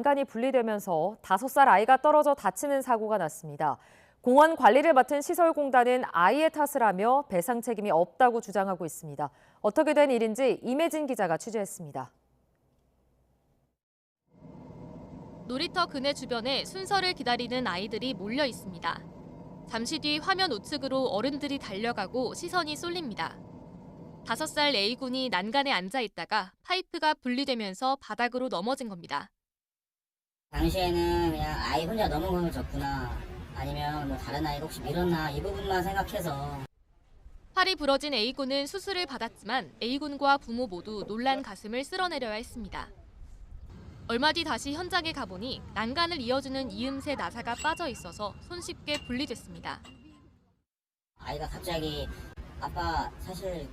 난간이 분리되면서 다섯 살 아이가 떨어져 다치는 사고가 났습니다. 공원 관리를 맡은 시설공단은 아이의 탓을 하며 배상 책임이 없다고 주장하고 있습니다. 어떻게 된 일인지 임혜진 기자가 취재했습니다. 놀이터 그네 주변에 순서를 기다리는 아이들이 몰려 있습니다. 잠시 뒤 화면 우측으로 어른들이 달려가고 시선이 쏠립니다. 다섯 살 A군이 난간에 앉아 있다가 파이프가 분리되면서 바닥으로 넘어진 겁니다. 당시에는 그냥 아이 혼자 넘은 거면 졌구나 아니면 뭐 다른 아이가 혹시 밀었나 이 부분만 생각해서 팔이 부러진 A군은 수술을 받았지만 A군과 부모 모두 놀란 가슴을 쓸어내려야 했습니다. 얼마 뒤 다시 현장에 가보니 난간을 이어주는 이음새 나사가 빠져 있어서 손쉽게 분리됐습니다. 아이가 갑자기 아빠 사실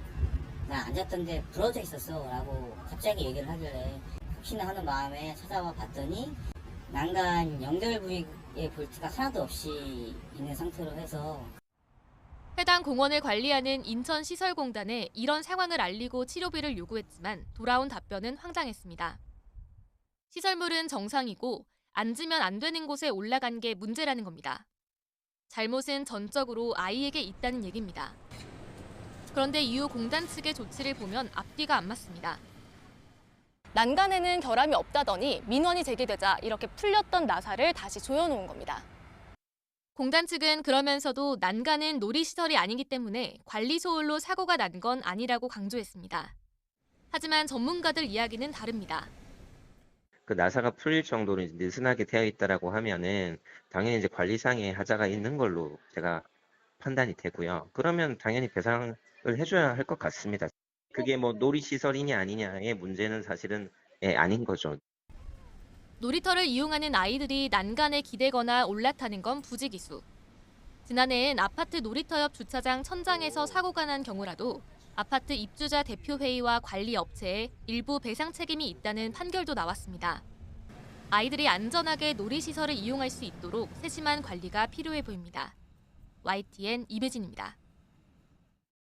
나 앉았던데 부러져 있었어 라고 갑자기 얘기를 하길래 혹시나 하는 마음에 찾아와 봤더니 난간 연결 부위에 볼트가 하나도 없이 있는 상태로 해서 해당 공원을 관리하는 인천시설공단에 이런 상황을 알리고 치료비를 요구했지만 돌아온 답변은 황당했습니다. 시설물은 정상이고 앉으면 안 되는 곳에 올라간 게 문제라는 겁니다. 잘못은 전적으로 아이에게 있다는 얘기입니다. 그런데 이후 공단 측의 조치를 보면 앞뒤가 안 맞습니다. 난간에는 결함이 없다더니 민원이 제기되자 이렇게 풀렸던 나사를 다시 조여놓은 겁니다. 공단 측은 그러면서도 난간은 놀이시설이 아니기 때문에 관리 소홀로 사고가 난 건 아니라고 강조했습니다. 하지만 전문가들 이야기는 다릅니다. 그 나사가 풀릴 정도로 이제 느슨하게 되어 있다라고 하면은 당연히 이제 관리상의 하자가 있는 걸로 제가 판단이 되고요. 그러면 당연히 배상을 해줘야 할 것 같습니다. 그게 뭐 놀이시설이냐 아니냐의 문제는 사실은 예, 아닌 거죠. 놀이터를 이용하는 아이들이 난간에 기대거나 올라타는 건 부지기수. 지난해엔 아파트 놀이터 옆 주차장 천장에서 사고가 난 경우라도 아파트 입주자 대표회의와 관리 업체에 일부 배상 책임이 있다는 판결도 나왔습니다. 아이들이 안전하게 놀이시설을 이용할 수 있도록 세심한 관리가 필요해 보입니다. YTN 이배진입니다.